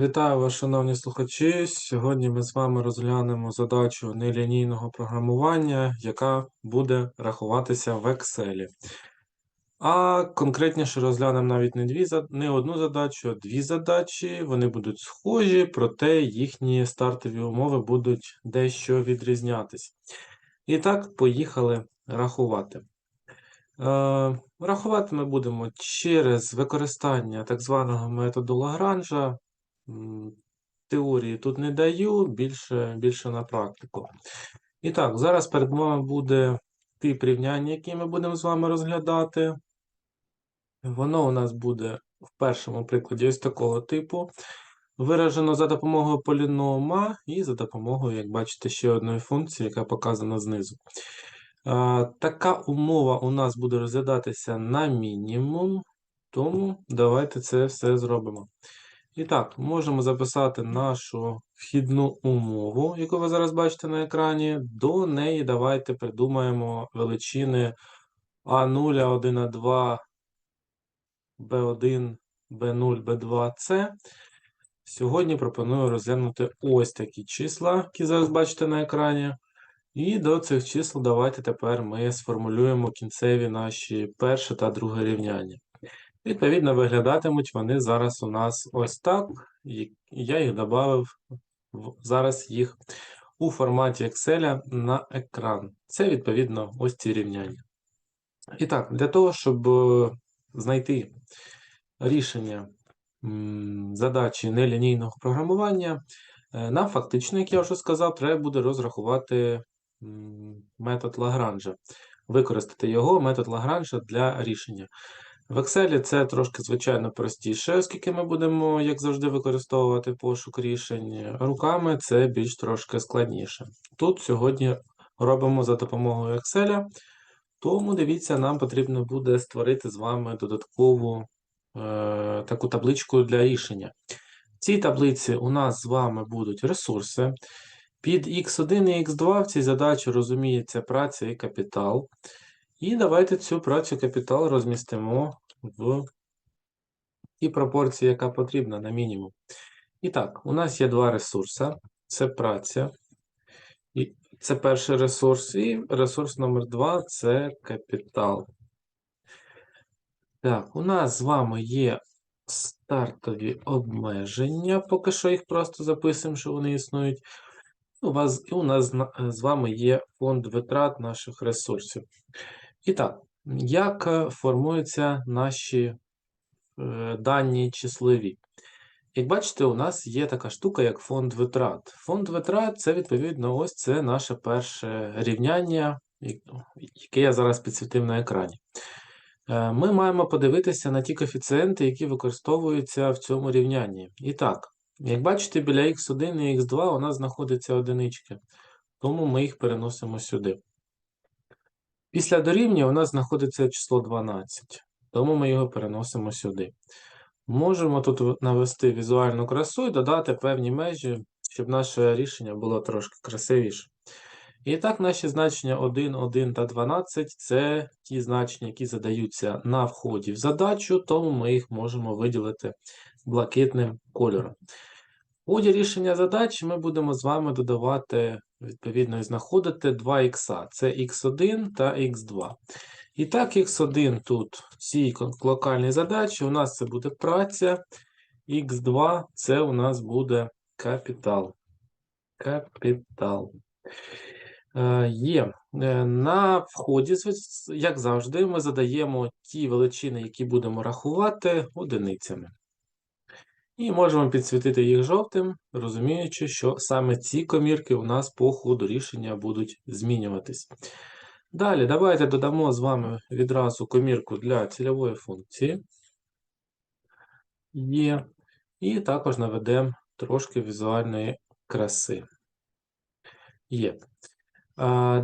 Вітаю вас, шановні слухачі. Сьогодні ми з вами розглянемо задачу нелінійного програмування, яка буде рахуватися в Excel. А конкретніше розглянемо навіть не дві, не одну задачу, а дві задачі. Вони будуть схожі, проте їхні стартові умови будуть дещо відрізнятися. І так, поїхали рахувати. Е, Рахувати ми будемо через використання так званого методу Лагранжа. Теорії тут не даю, більше, більше на практику. І так, зараз перед вами буде тип рівняння, який ми будемо з вами розглядати. Воно у нас буде в першому прикладі ось такого типу. Виражено за допомогою полінома і за допомогою, як бачите, ще одної функції, яка показана знизу. Така умова у нас буде розглядатися на мінімум, тому давайте це все зробимо. І так, можемо записати нашу вхідну умову, яку ви зараз бачите на екрані. До неї давайте придумаємо величини А0, А1, А2, B1, B0, B2, C. Сьогодні пропоную розглянути ось такі числа, які зараз бачите на екрані. І до цих чисел давайте тепер ми сформулюємо кінцеві наші перше та друге рівняння. Відповідно, виглядатимуть вони зараз у нас ось так. Я їх додав зараз їх у форматі Excel на екран. Це, відповідно, ось ці рівняння. І так, для того, щоб е, знайти рішення задачі нелінійного програмування, е, нам фактично, як я вже сказав, треба буде розрахувати метод Лагранжа, використати його метод Лагранжа для рішення. В Excel це трошки, звичайно, простіше, оскільки ми будемо, як завжди, використовувати пошук рішень. Руками це більш трошки складніше. Тут сьогодні робимо за допомогою Excel, тому дивіться, нам потрібно буде створити з вами додаткову е, таку табличку для рішення. В цій таблиці у нас з вами будуть ресурси. Під X1 і X2 в цій задачі розуміється праця і капітал. І давайте цю працю капітал розмістимо в тій пропорції, яка потрібна на мінімум. І так, у нас є два ресурси: це праця, і це перший ресурс, і ресурс номер два це капітал. Так, у нас з вами є стартові обмеження, поки що їх просто записуємо, що вони існують. У вас, і у нас з вами є фонд витрат наших ресурсів. І так, як е, формуються наші е, дані числові? Як бачите, у нас є така штука, як фонд витрат. Фонд витрат це, відповідно, ось це наше перше рівняння, яке я зараз підсвітив на екрані. Е, ми маємо подивитися на ті коефіцієнти, які використовуються в цьому рівнянні. І так, як бачите, біля x1 і x2 у нас знаходяться одинички, тому ми їх переносимо сюди. Після дорівнює у нас знаходиться число 12, тому ми його переносимо сюди. Можемо тут навести візуальну красу і додати певні межі, щоб наше рішення було трошки красивіше. І так, наші значення 1, 1 та 12 це ті значення, які задаються на вході в задачу, тому ми їх можемо виділити блакитним кольором. В ході рішення задачі ми будемо з вами додавати, відповідно, і знаходити 2х. Це х1 та х2. І так, х1 тут в цій локальній задачі у нас це буде праця, х2 це у нас буде капітал. Капітал. Е, Є. Е, на вході, як завжди, ми задаємо ті величини, які будемо рахувати одиницями. І можемо підсвітити їх жовтим, розуміючи, що саме ці комірки у нас по ходу рішення будуть змінюватись. Далі, давайте додамо з вами відразу комірку для цільової функції. Є. І також наведемо трошки візуальної краси. Є.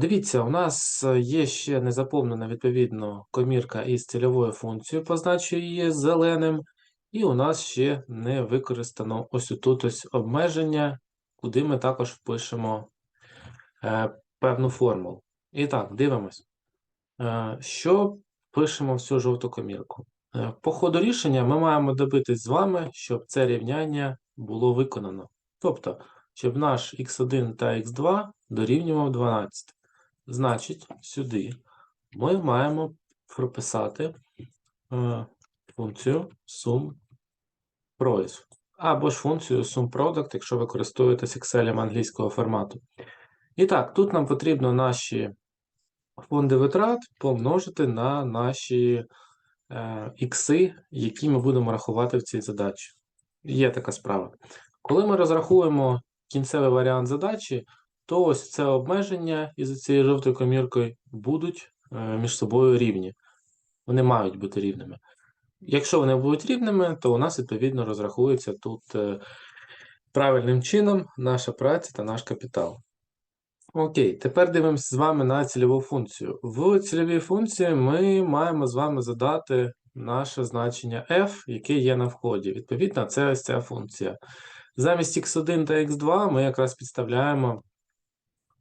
Дивіться, у нас є ще не заповнена відповідно комірка із цільовою функцією, позначую її зеленим. І у нас ще не використано ось тут ось обмеження, куди ми також впишемо е, певну формулу. І так, дивимось. Е, що пишемо в цю жовту комірку? Е, по ходу рішення ми маємо добитись з вами, щоб це рівняння було виконано. Тобто, щоб наш x1 та x2 дорівнював 12. Значить, сюди ми маємо прописати е, функцію sum price. Або ж функцію sumProduct, якщо ви користуєтесь Excel англійського формату. І так, тут нам потрібно наші фонди витрат помножити на наші е, які ми будемо рахувати в цій задачі. Є така справа. Коли ми розрахуємо кінцевий варіант задачі, то ось це обмеження із цією жовтою коміркою будуть е, між собою рівні. Вони мають бути рівними. Якщо вони будуть рівними, то у нас відповідно розрахується тут е, правильним чином наша праця та наш капітал. Окей, тепер дивимося з вами на цільову функцію. В цільовій функції ми маємо з вами задати наше значення f, яке є на вході. Відповідно, це ось ця функція. Замість x1 та x2 ми якраз підставляємо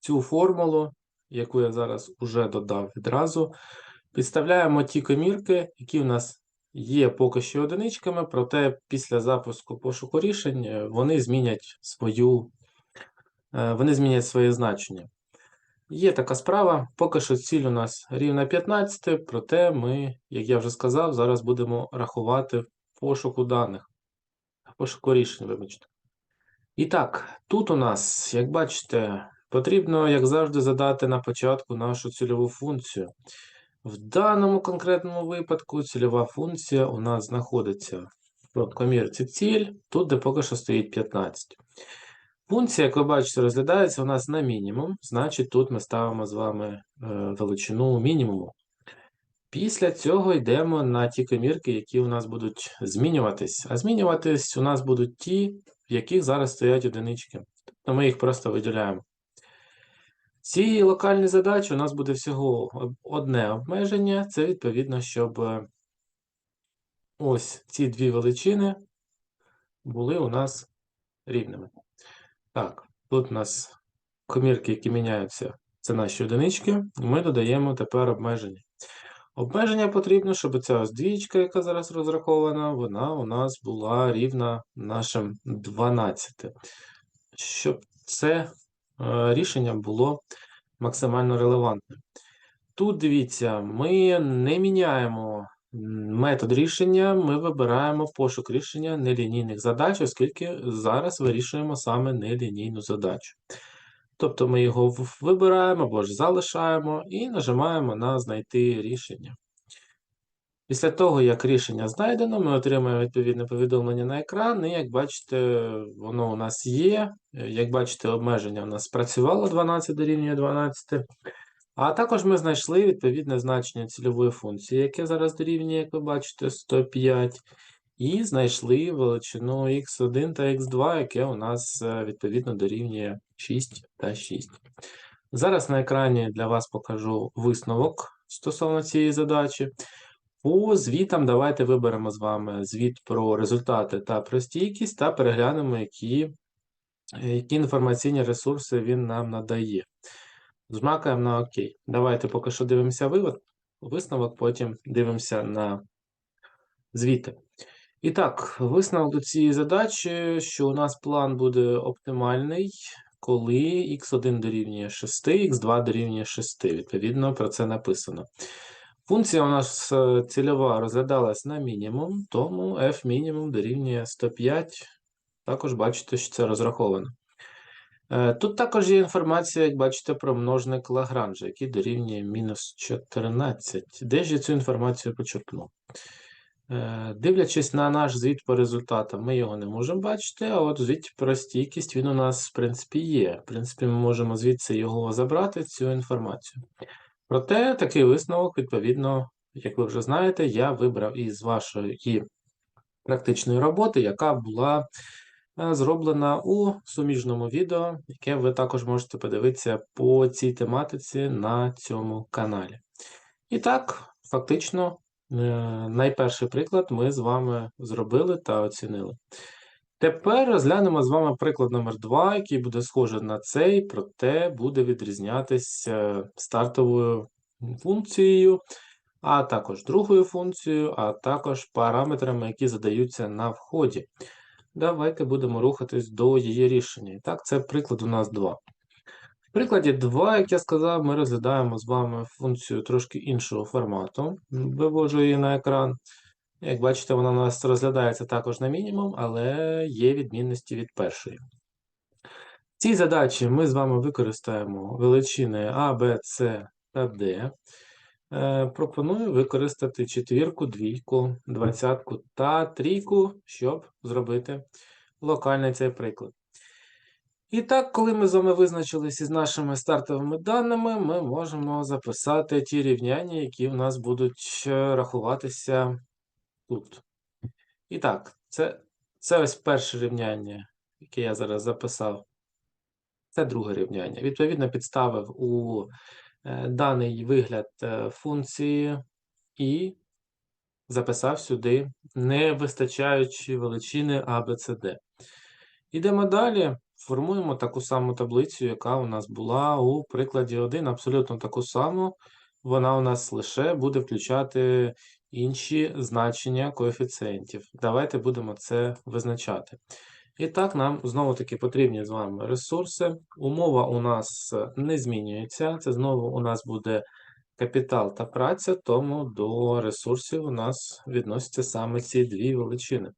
цю формулу, яку я зараз уже додав відразу. Підставляємо ті комірки, які в нас є поки що одиничками, проте після запуску пошуку рішень е, вони змінять свою, е, вони змінять своє значення. Є така справа, поки що ціль у нас рівна 15, проте ми, як я вже сказав, зараз будемо рахувати пошуку даних, пошуку рішень, вибачте. І так, тут у нас, як бачите, потрібно, як завжди, задати на початку нашу цільову функцію. В даному конкретному випадку цільова функція у нас знаходиться в комірці ціль, тут де поки що стоїть 15. Функція, як ви бачите, розглядається у нас на мінімум, значить тут ми ставимо з вами е, величину мінімуму. Після цього йдемо на ті комірки, які у нас будуть змінюватись. А змінюватись у нас будуть ті, в яких зараз стоять одинички. Тобто ми їх просто виділяємо. Ці локальні задачі у нас буде всього одне обмеження. Це відповідно, щоб е, ось ці дві величини були у нас рівними. Так, тут у нас комірки, які міняються, це наші одинички. Ми додаємо тепер обмеження. Обмеження потрібно, щоб ця ось двічка, яка зараз розрахована, вона у нас була рівна нашим 12. Щоб це рішення було максимально релевантним. Тут дивіться, ми не міняємо метод рішення, ми вибираємо пошук рішення нелінійних задач, оскільки зараз вирішуємо саме нелінійну задачу. Тобто ми його вибираємо або ж залишаємо і нажимаємо на Знайти рішення. Після того, як рішення знайдено, ми отримаємо відповідне повідомлення на екран, і як бачите, воно у нас є. Як бачите, обмеження у нас спрацювало 12 дорівнює 12. А також ми знайшли відповідне значення цільової функції, яке зараз дорівнює, як ви бачите, 105. І знайшли величину x1 та x2, яке у нас е, відповідно дорівнює 6 та 6. Зараз на екрані для вас покажу висновок стосовно цієї задачі. По звітам давайте виберемо з вами звіт про результати та про стійкість, та переглянемо, які, які інформаційні ресурси він нам надає. Змакаємо на ОК. Давайте поки що дивимося вивод, висновок, потім дивимося на звіти. І так, висновок до цієї задачі, що у нас план буде оптимальний, коли x1 дорівнює 6, x2 дорівнює 6. Відповідно, про це написано. Функція у нас е, цільова розглядалась на мінімум, тому f мінімум дорівнює 105. Також бачите, що це розраховано. Е, тут також є інформація, як бачите, про множник Лагранжа, який дорівнює мінус 14. Де ж я цю інформацію почерпнув? Е, дивлячись на наш звіт по результатам, ми його не можемо бачити, а от звіт про стійкість він у нас, в принципі, є. В принципі, ми можемо звідси його забрати, цю інформацію. Проте такий висновок, відповідно, як ви вже знаєте, я вибрав із вашої практичної роботи, яка була е, зроблена у суміжному відео, яке ви також можете подивитися по цій тематиці на цьому каналі. І так, фактично, е, найперший приклад ми з вами зробили та оцінили. Тепер розглянемо з вами приклад номер 2 який буде схожий на цей, проте буде відрізнятися стартовою функцією, а також другою функцією, а також параметрами, які задаються на вході. давайте будемо рухатись до її рішення. І так, це приклад у нас 2. В прикладі 2, як я сказав, ми розглядаємо з вами функцію трошки іншого формату. Вивожу її на екран. Як бачите, вона у нас розглядається також на мінімум, але є відмінності від першої. В цій задачі ми з вами використаємо величини А, Б, С та Д. Е, Пропоную використати четвірку, двійку, двадцятку та трійку, щоб зробити локальний цей приклад. І так, коли ми з вами визначилися із нашими стартовими даними, ми можемо записати ті рівняння, які в нас будуть е, рахуватися тут. І так, це, це ось перше рівняння, яке я зараз записав. Це друге рівняння. Відповідно, підставив у е, даний вигляд е, функції і записав сюди не вистачаючі величини Д. Йдемо далі. Формуємо таку саму таблицю, яка у нас була у прикладі 1, абсолютно таку саму. Вона у нас лише буде включати інші значення коефіцієнтів. Давайте будемо це визначати. І так, нам знову-таки потрібні з вами ресурси. Умова у нас не змінюється. Це знову у нас буде капітал та праця, тому до ресурсів у нас відносяться саме ці дві величини.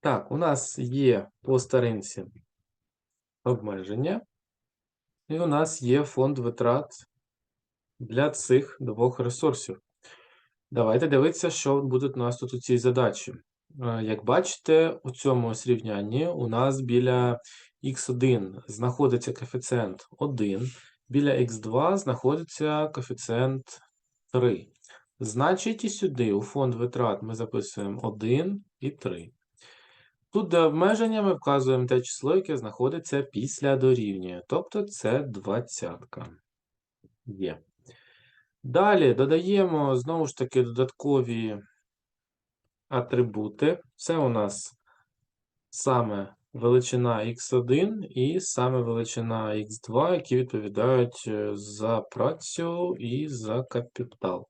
Так, у нас є по старинці обмеження, і у нас є фонд витрат для цих двох ресурсів. Давайте дивитися, що буде у нас тут у цій задачі. Е, Як бачите, у цьому зрівнянні у нас біля х1 знаходиться коефіцієнт 1, біля х2 знаходиться коефіцієнт 3. Значить, і сюди у фонд витрат ми записуємо 1 і 3. Тут де обмеження ми вказуємо те число, яке знаходиться після дорівнює, тобто це двадцятка. Є. Далі додаємо знову ж таки додаткові атрибути. Це у нас саме величина x1 і саме величина x2, які відповідають е, за працю і за капітал.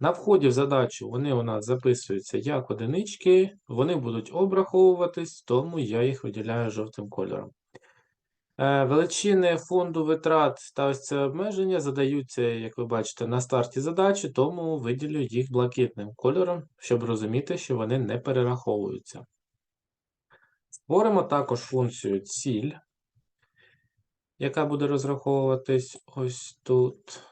На вході в задачу вони у нас записуються як одинички, вони будуть обраховуватись, тому я їх виділяю жовтим кольором. Е, Величини фонду витрат та ось це обмеження задаються, як ви бачите, на старті задачі, тому виділю їх блакитним кольором, щоб розуміти, що вони не перераховуються. Створимо також функцію ціль, яка буде розраховуватись ось тут.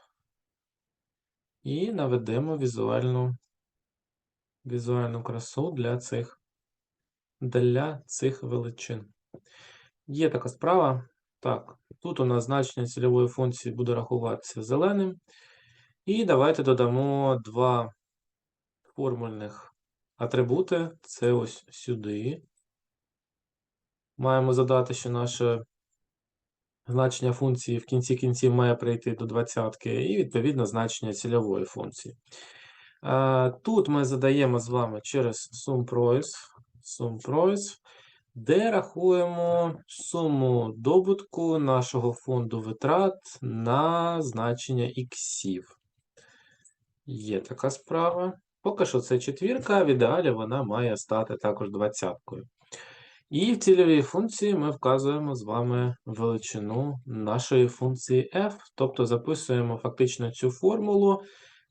І наведемо візуальну, візуальну красу для цих, для цих величин. Є така справа. Так, тут у нас значення цільової функції буде рахуватися зеленим. І давайте додамо два формульних атрибути. Це ось сюди. Маємо задати, що наше значення функції в кінці кінців має прийти до двадцятки, і відповідно значення цільової функції. Е, Тут ми задаємо з вами через SumPrice, SumPrice, де рахуємо суму добутку нашого фонду витрат на значення іксів. Є така справа. Поки що це четвірка, в ідеалі вона має стати також двадцяткою. І в цільовій функції ми вказуємо з вами величину нашої функції f, тобто записуємо фактично цю формулу,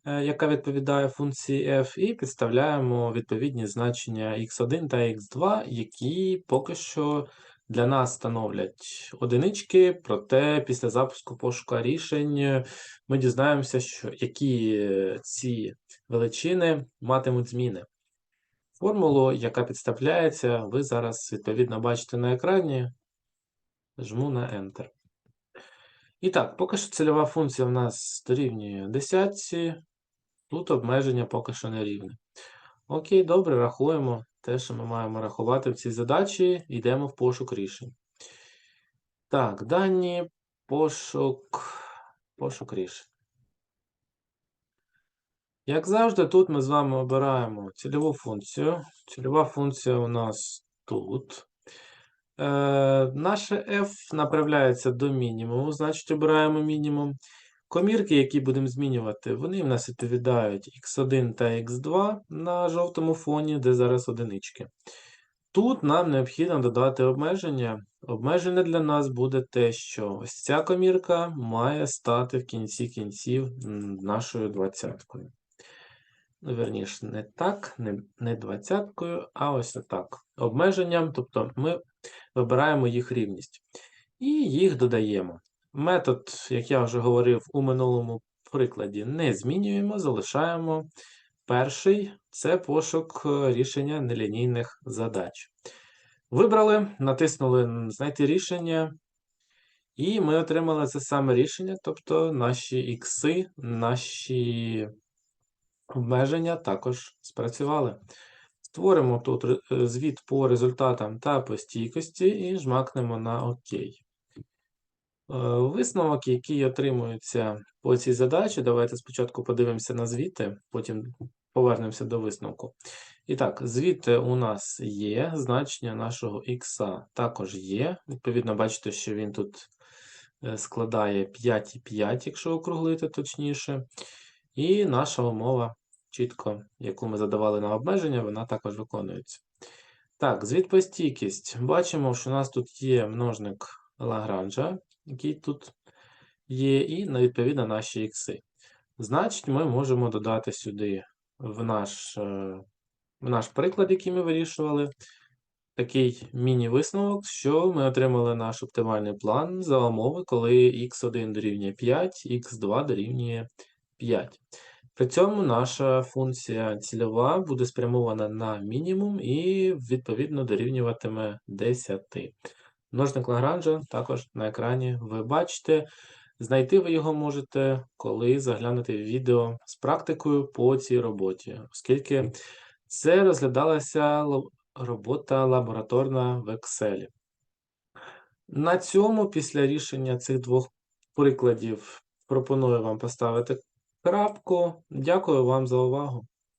яка відповідає функції f, і підставляємо відповідні значення x1 та x2, які поки що для нас становлять одинички, проте після запуску пошука рішень ми дізнаємося, що які е, ці величини матимуть зміни. Формулу, яка підставляється, ви зараз відповідно бачите на екрані. Жму на Enter. І так, поки що цільова функція в нас дорівнює 10. Тут обмеження поки що не рівне. Окей, добре, рахуємо те, що ми маємо рахувати в цій задачі. Йдемо в пошук рішень. Так, дані, пошук, пошук рішень. Як завжди, тут ми з вами обираємо цільову функцію. Цільова функція у нас тут. Е, Наше f направляється до мінімуму, значить обираємо мінімум. Комірки, які будемо змінювати, вони в нас відповідають x1 та x2 на жовтому фоні, де зараз одинички. Тут нам необхідно додати обмеження. Обмеження для нас буде те, що ось ця комірка має стати в кінці кінців нашою двадцяткою. Ну, верніше, не так, не, не двадцяткою, а ось так. Обмеженням, тобто ми вибираємо їх рівність і їх додаємо. Метод, як я вже говорив у минулому прикладі, не змінюємо, залишаємо перший це пошук е, рішення нелінійних задач. Вибрали, натиснули Знайти рішення, і ми отримали це саме рішення, тобто наші ікси, наші обмеження також спрацювали. Створимо тут е, звіт по результатам та по стійкості і жмакнемо на ОК. Е, Висновок, який отримується по цій задачі, давайте спочатку подивимося на звіти, потім повернемося до висновку. І так, звіти у нас є, значення нашого х також є. Відповідно, бачите, що він тут е, складає 5,5, якщо округлити точніше. І наша умова чітко, яку ми задавали на обмеження, вона також виконується. Так, звіт по стійкість. Бачимо, що у нас тут є множник Лагранжа, який тут є, і на- відповідно наші ікси. Значить, ми можемо додати сюди в наш, е, в наш приклад, який ми вирішували, такий міні-висновок, що ми отримали наш оптимальний план за умови, коли x1 дорівнює 5, x2 дорівнює 5. При цьому наша функція цільова буде спрямована на мінімум і, відповідно, дорівнюватиме 10. Множник Лагранжа також на екрані ви бачите. Знайти ви його можете, коли заглянете відео з практикою по цій роботі, оскільки це розглядалася робота лабораторна в Excel. На цьому, після рішення цих двох прикладів, пропоную вам поставити крапку. Дякую вам за увагу.